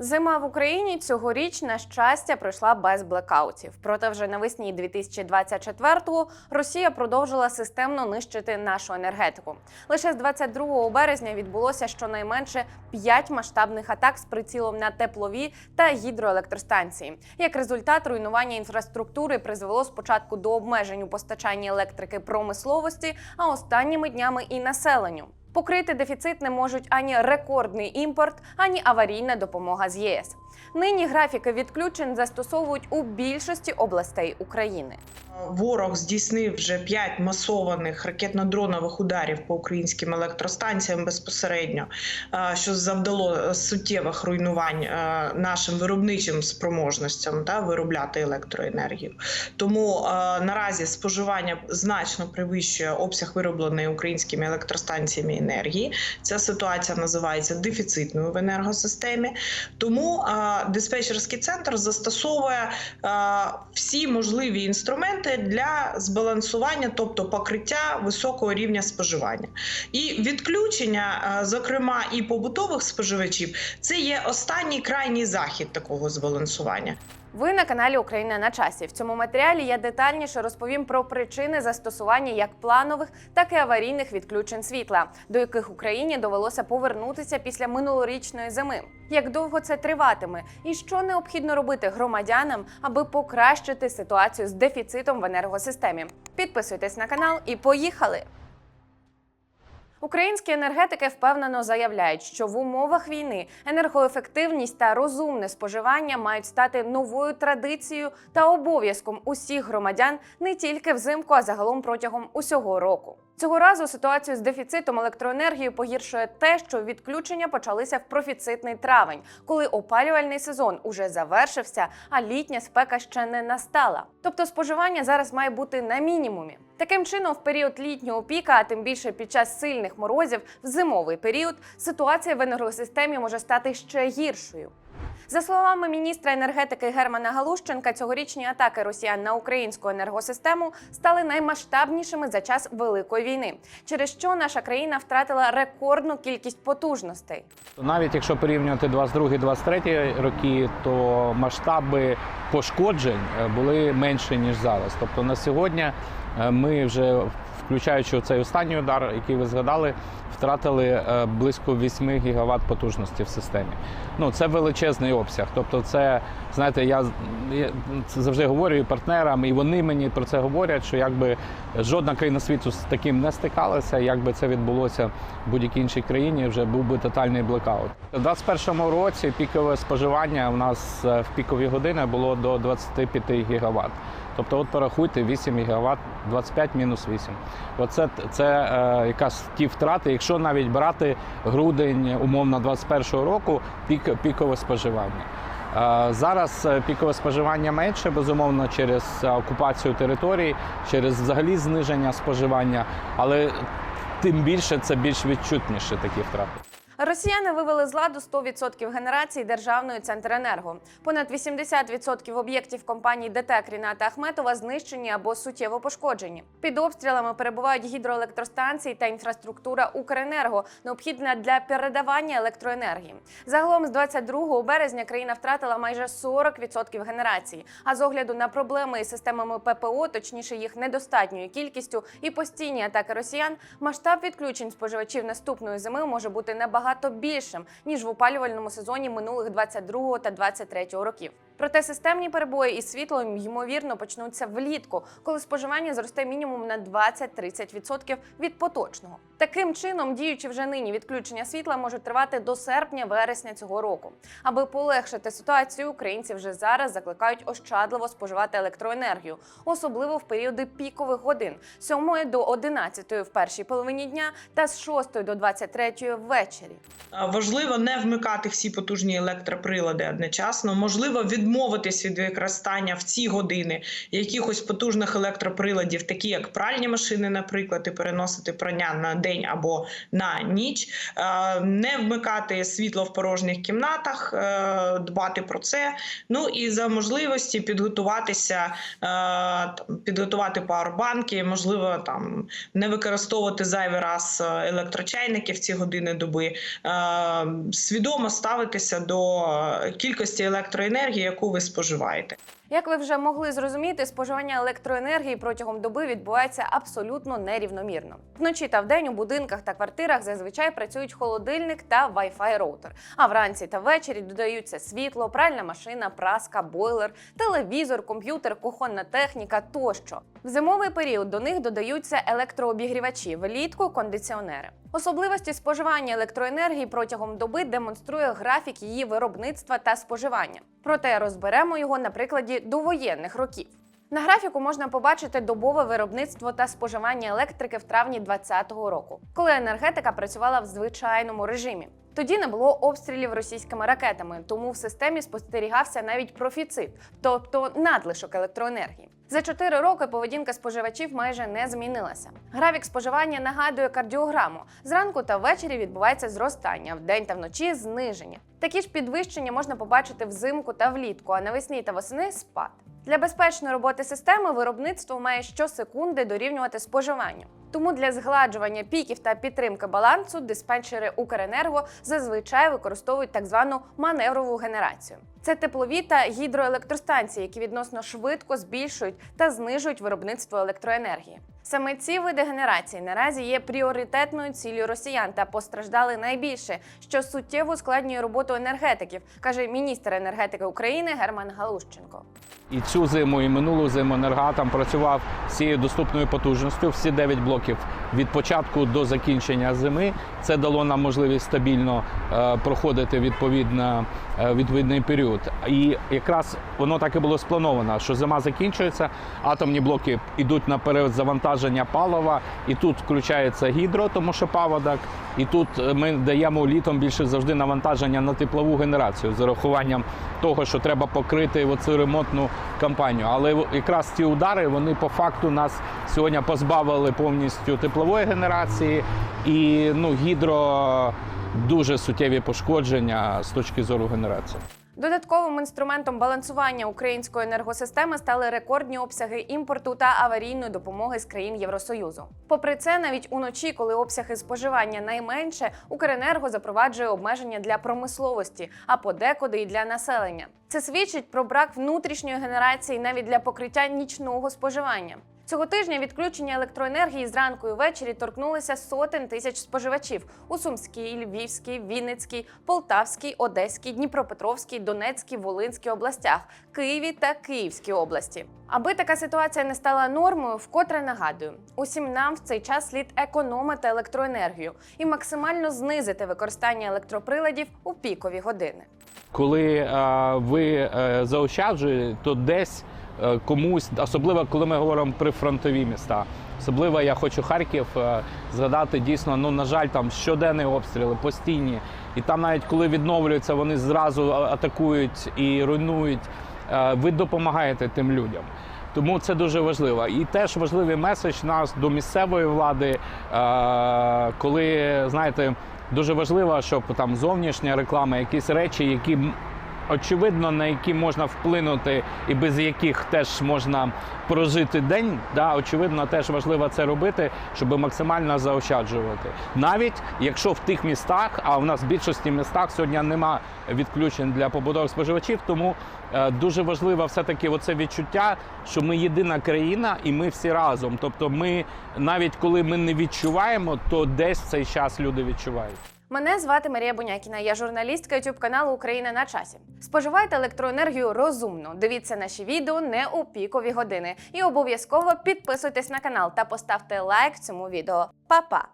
Зима в Україні цьогоріч, на щастя, пройшла без блекаутів. Проте вже навесні 2024-го Росія продовжила системно нищити нашу енергетику. Лише з 22 березня відбулося щонайменше 5 масштабних атак з прицілом на теплові та гідроелектростанції. Як результат, руйнування інфраструктури призвело спочатку до обмежень у постачанні електрики промисловості, а останніми днями і населенню. Покрити дефіцит не можуть ані рекордний імпорт, ані аварійна допомога з ЄС. Нині графіки відключень застосовують у більшості областей України. Ворог здійснив вже п'ять масованих ракетно-дронових ударів по українським електростанціям безпосередньо, е, що завдало суттєвих руйнувань е, нашим виробничим спроможностям та виробляти електроенергію. Тому е, наразі споживання значно перевищує обсяг виробленої українськими електростанціями енергії. Ця ситуація називається дефіцитною в енергосистемі. Тому диспетчерський центр застосовує е, всі можливі інструменти для збалансування, тобто покриття високого рівня споживання. І відключення, е, зокрема і побутових споживачів, це є останній крайній захід такого збалансування. Ви на каналі Україна на часі. В цьому матеріалі я детальніше розповім про причини застосування як планових, так і аварійних відключень світла, до яких Україні довелося повернутися після минулорічної зими. Як довго це триватиме, і що необхідно робити громадянам, аби покращити ситуацію з дефіцитом в енергосистемі? Підписуйтесь на канал і поїхали! Українські енергетики впевнено заявляють, що в умовах війни енергоефективність та розумне споживання мають стати новою традицією та обов'язком усіх громадян не тільки взимку, а загалом протягом усього року. Цього разу ситуацію з дефіцитом електроенергії погіршує те, що відключення почалися в профіцитний травень, коли опалювальний сезон уже завершився, а літня спека ще не настала. Тобто споживання зараз має бути на мінімумі. Таким чином, в період літнього піка, а тим більше під час сильних морозів, в зимовий період, ситуація в енергосистемі може стати ще гіршою. За словами міністра енергетики Германа Галущенка, цьогорічні атаки росіян на українську енергосистему стали наймасштабнішими за час великої війни, через що наша країна втратила рекордну кількість потужностей. Навіть якщо порівнювати 22-23 роки, то масштаби пошкоджень е, були менші ніж зараз. Тобто на сьогодні е, ми вже, включаючи цей останній удар, який ви згадали, втратили е, близько 8 гігават потужності в системі. Ну це величезний обсяг. Тобто, це знаєте, я, це завжди говорю і партнерам, і вони мені про це говорять, що якби жодна країна світу з таким не стикалася, якби це відбулося в будь-якій іншій країні, вже був би тотальний блекаут. У 2021 році пікове споживання у нас е, в пікові години було до 25 гігават. Тобто, от порахуйте 8 гігават, 25 мінус 8. Оце це е, якраз ті втрати, якщо навіть брати грудень умовно 21 року, пік, пікове споживання. Е, Зараз е, пікове споживання менше, безумовно, через окупацію територій, через взагалі зниження споживання, але тим більше це більш відчутніше такі втрати. Росіяни вивели з ладу 100% генерації державної Центренерго. Понад 80% об'єктів компаній ДТЕК Ріната Ахметова знищені або суттєво пошкоджені. Під обстрілами перебувають гідроелектростанції та інфраструктура Укренерго, необхідна для передавання електроенергії. Загалом з 22 березня країна втратила майже 40% генерації. А з огляду на проблеми із системами ППО, точніше їх недостатньою кількістю і постійні атаки росіян, масштаб відключень споживачів наступної зими може бути набагато більшим ніж в опалювальному сезоні минулих 22 та 23 років. Проте системні перебої із світлом ймовірно почнуться влітку, коли споживання зросте мінімум на 20-30% від поточного. Таким чином, діючи вже нині відключення світла можуть тривати до серпня-вересня цього року. Аби полегшити ситуацію, українці вже зараз закликають ощадливо споживати електроенергію, особливо в періоди пікових годин з 7 до 11 в першій половині дня та з 6 до 23 ввечері. Важливо не вмикати всі потужні електроприлади одночасно. Можливо, відмовитися відмовитись від використання в ці години якихось потужних електроприладів, такі як пральні машини, наприклад, і переносити прання на день або на ніч, Е, не вмикати світло в порожніх кімнатах, е, дбати про це. Ну і за можливості підготуватися, е, підготувати пауербанки, можливо, там не використовувати зайвий раз електрочайники в ці години доби, свідомо ставитися до кількості електроенергії, яку ви споживаєте. Як ви вже могли зрозуміти, споживання електроенергії протягом доби відбувається абсолютно нерівномірно. Вночі та вдень у будинках та квартирах зазвичай працюють холодильник та Wi-Fi роутер. А вранці та ввечері додаються світло, пральна машина, праска, бойлер, телевізор, комп'ютер, кухонна техніка тощо. В зимовий період до них додаються електрообігрівачі, влітку кондиціонери. Особливості споживання електроенергії протягом доби демонструє графік її виробництва та споживання. Проте розберемо його на прикладі довоєнних років. На графіку можна побачити добове виробництво та споживання електрики в травні 2020 року, коли енергетика працювала в звичайному режимі. Тоді не було обстрілів російськими ракетами, тому в системі спостерігався навіть профіцит, тобто надлишок електроенергії. За 4 роки поведінка споживачів майже не змінилася. Графік споживання нагадує кардіограму. Зранку та ввечері відбувається зростання, вдень та вночі зниження. Такі ж підвищення можна побачити взимку та влітку, а навесні та восени спад. Для безпечної роботи системи виробництво має щосекунди дорівнювати споживанню. Тому для згладжування піків та підтримки балансу диспетчери Укренерго зазвичай використовують так звану маневрову генерацію. Це теплові та гідроелектростанції, які відносно швидко збільшують та знижують виробництво електроенергії. Саме ці види генерації наразі є пріоритетною ціллю росіян та постраждали найбільше, що суттєво ускладнює роботу енергетиків, каже міністр енергетики України Герман Галущенко. І цю зиму, і минулу зиму енергатом працював всією доступною потужністю, всі 9 блоків від початку до закінчення зими. Це дало нам можливість стабільно е, проходити відповідно, е, відповідний період. І якраз воно так і було сплановано, що зима закінчується, атомні блоки йдуть на перезавантаження палива, і тут включається гідро, тому що паводок. І тут е, ми даємо літом більше завжди навантаження на теплову генерацію з урахуванням того, що треба покрити оцю ремонтну кампанію. Але якраз ці удари вони по факту нас сьогодні позбавили повністю теплової генерації і ну, гідро дуже суттєві пошкодження з точки зору генерації. Додатковим інструментом балансування української енергосистеми стали рекордні обсяги імпорту та аварійної допомоги з країн Євросоюзу. Попри це, навіть уночі, коли обсяги споживання найменше, Укренерго запроваджує обмеження для промисловості, а подекуди і для населення. Це свідчить про брак внутрішньої генерації навіть для покриття нічного споживання. Цього тижня відключення електроенергії зранку і ввечері торкнулися сотень тисяч споживачів у Сумській, Львівській, Вінницькій, Полтавській, Одеській, Дніпропетровській, Донецькій, Волинській областях, Києві та Київській області. Аби така ситуація не стала нормою, вкотре нагадую, усім нам в цей час слід економити електроенергію і максимально знизити використання електроприладів у пікові години. Коли е, ви е, заощаджуєте, то десь комусь, особливо коли ми говоримо про фронтові міста. Особливо я хочу Харків е, згадати дійсно, ну на жаль, там щоденні обстріли постійні, і там навіть коли відновлюються, вони зразу атакують і руйнують. Е, Ви допомагаєте тим людям. Тому це дуже важливо. І теж важливий меседж нас до місцевої влади, е, коли знаєте, дуже важливо, щоб там зовнішня реклама, якісь речі, які очевидно на які можна вплинути, і без яких теж можна прожити день. Да, очевидно, теж важливо це робити, щоб максимально заощаджувати. Навіть якщо в тих містах, а в нас в більшості містах сьогодні нема відключень для побутових споживачів, тому е, дуже важливо все-таки оце відчуття, що ми єдина країна і ми всі разом. Тобто, ми навіть коли ми не відчуваємо, то десь в цей час люди відчувають. Мене звати Марія Бунякіна. Я журналістка youtube каналу Україна на часі. Споживайте електроенергію розумно. Дивіться наші відео не у пікові години. І обов'язково підписуйтесь на канал та поставте лайк цьому відео. Па-па!